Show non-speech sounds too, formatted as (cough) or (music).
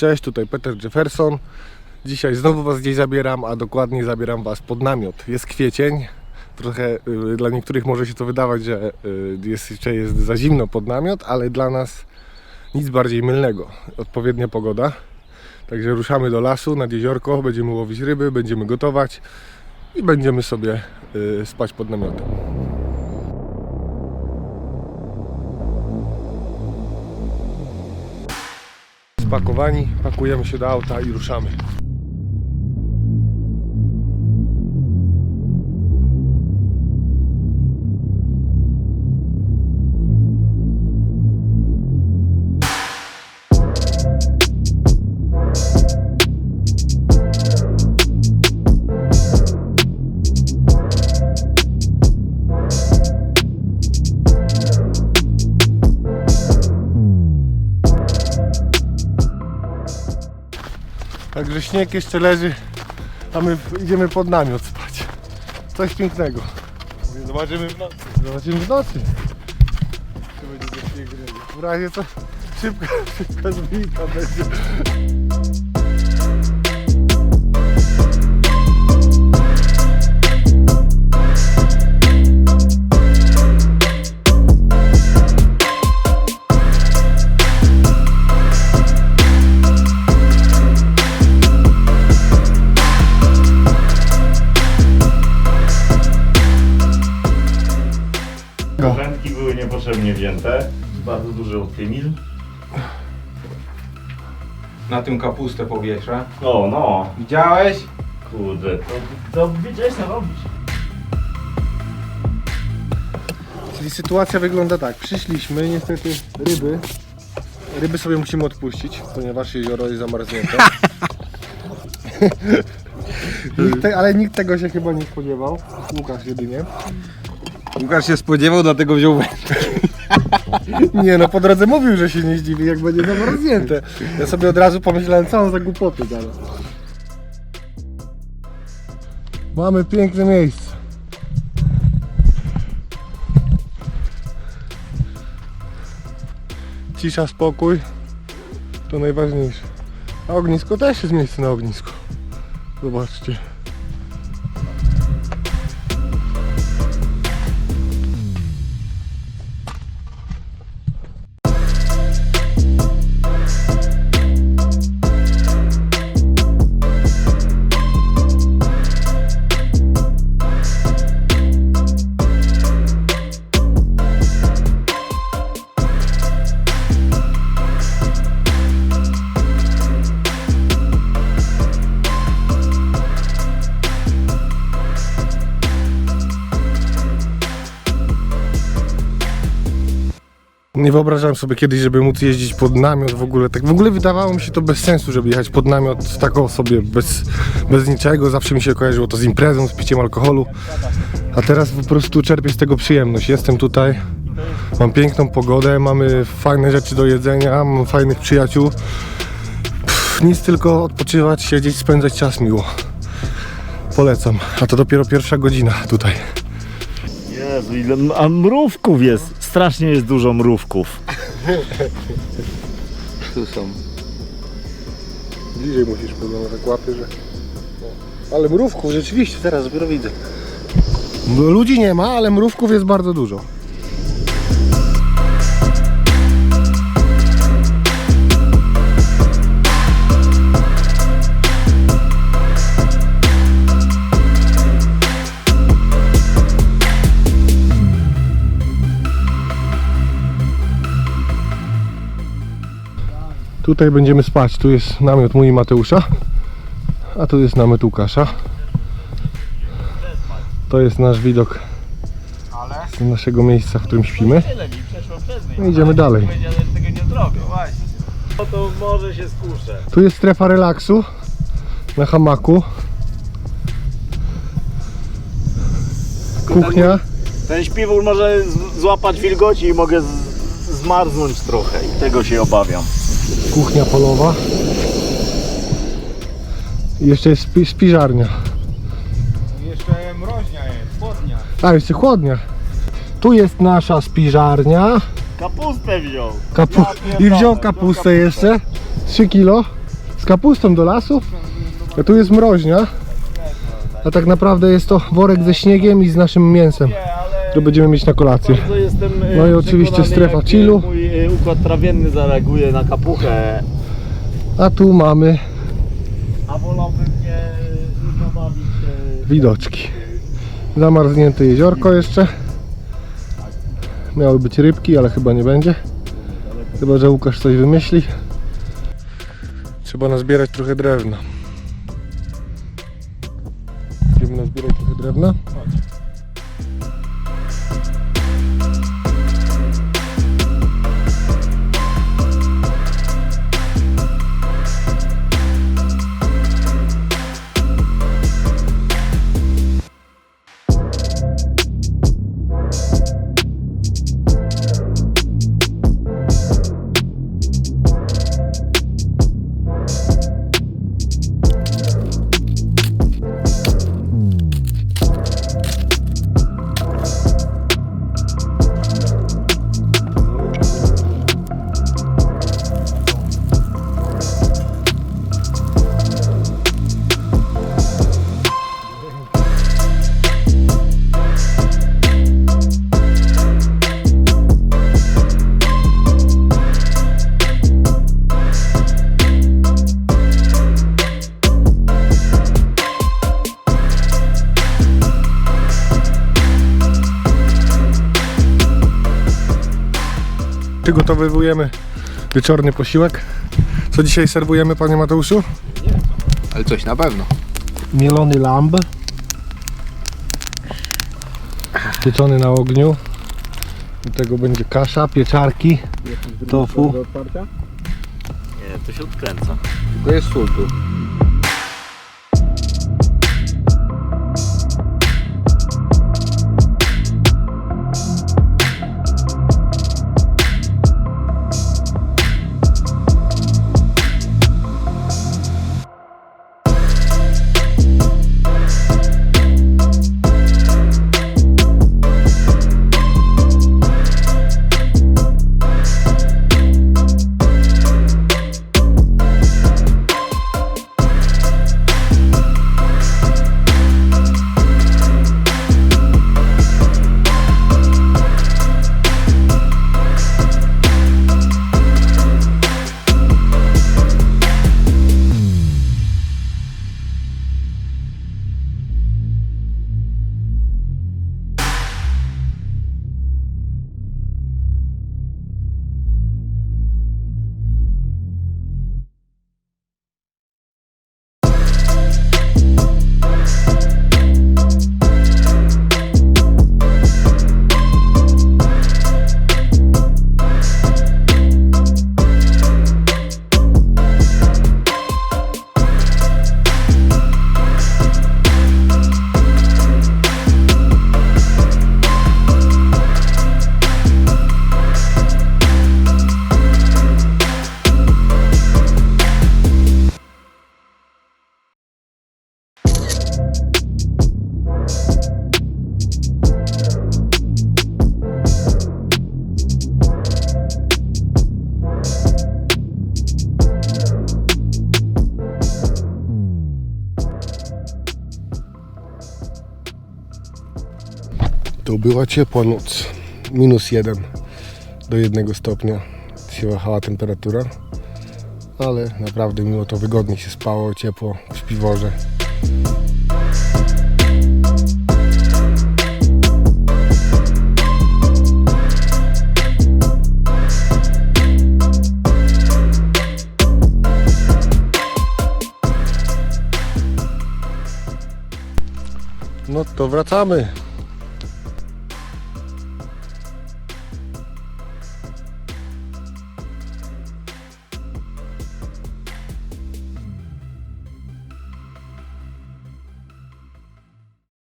Cześć, tutaj Peter Jefferson. Dzisiaj znowu Was gdzieś zabieram, a dokładniej zabieram Was pod namiot. Jest kwiecień. Trochę y, dla niektórych może się to wydawać, że y, jest, jeszcze jest za zimno pod namiot, ale dla nas nic bardziej mylnego. Odpowiednia pogoda. Także ruszamy do lasu, nad jeziorko, będziemy łowić ryby, będziemy gotować i będziemy sobie y, spać pod namiotem. Spakowani, pakujemy się do auta i ruszamy. Także śnieg jeszcze leży, a my idziemy pod namiot spać. Coś pięknego. Zobaczymy w nocy. Zobaczymy w nocy. Czy będzie. W razie co szybka, szybka zbijka będzie. Wzięte. Bardzo duży optymizm. Na tym kapustę powietrze. O no, Widziałeś? kurde, to, to wiedziałeś co robić. Czyli sytuacja wygląda tak. Przyszliśmy, niestety ryby. Ryby sobie musimy odpuścić, ponieważ jezioro jest zamarznięte. (laughs) nikt te, ale nikt tego się chyba nie spodziewał. Łukasz jedynie. Łukasz się spodziewał, dlatego wziął wędkę. Nie no, po drodze mówił, że się nie zdziwi, jak będzie zamarznięte. Ja sobie od razu pomyślałem, co on za głupoty zaraz. Mamy piękne miejsce. Cisza, spokój. To najważniejsze. A ognisko też jest miejsce na ognisko. Zobaczcie. Nie wyobrażałem sobie kiedyś, żeby móc jeździć pod namiot w ogóle. Tak w ogóle wydawało mi się to bez sensu, żeby jechać pod namiot taką sobie bez, bez niczego. Zawsze mi się kojarzyło to z imprezą, z piciem alkoholu. A teraz po prostu czerpię z tego przyjemność. Jestem tutaj, mam piękną pogodę, mamy fajne rzeczy do jedzenia, mam fajnych przyjaciół. Pff, nic tylko odpoczywać, siedzieć, spędzać czas miło. Polecam. A to dopiero pierwsza godzina tutaj. Jezu, ile a mrówków jest. Strasznie jest dużo mrówków. Tu są. Bliżej musisz, bo no, tak łapie, że... Ale mrówków rzeczywiście, teraz dopiero widzę. Ludzi nie ma, ale mrówków jest bardzo dużo. Tutaj będziemy spać. Tu jest namiot mój Mateusza, a tu jest namiot Łukasza. To jest nasz widok z naszego miejsca, w którym śpimy. No idziemy dalej. To może się. Tu jest strefa relaksu na hamaku. Kuchnia. Ten śpiwór może złapać wilgoci i mogę zmarznąć trochę i tego się obawiam. Kuchnia polowa. I jeszcze jest spi- spiżarnia. Jeszcze mroźnia jest, chłodnia. A, jeszcze chłodnia. Tu jest nasza spiżarnia. Kapustę wziął. Kapu- I wziął kapustę jeszcze. 3 kilo. z kapustą do lasu, a tu jest mroźnia. A tak naprawdę jest to worek ze śniegiem i z naszym mięsem, które będziemy mieć na kolację. bardzo jestem e, No i oczywiście przekonany, strefa jak, e, chillu. Mój e, układ trawienny zareaguje na kapuchę, A tu mamy a wolałbym nie zabawić e, widoczki. Zamarznięte jeziorko jeszcze. Miały być rybki, ale chyba nie będzie. Chyba, że Łukasz coś wymyśli. Trzeba nazbierać trochę drewna. Idziemy nazbierać trochę drewna? Przygotowujemy wieczorny posiłek. Co dzisiaj serwujemy, panie Mateuszu? Ale coś na pewno. Mielony lamb. Pieczony na ogniu. Do tego będzie kasza, pieczarki, tofu. Nie, to się odkręca. Tylko jest sól tu. To była ciepła noc. Minus jeden do jednego stopnia się wahała temperatura. Ale naprawdę mimo to wygodnie się spało, ciepło w śpiworze. No to wracamy.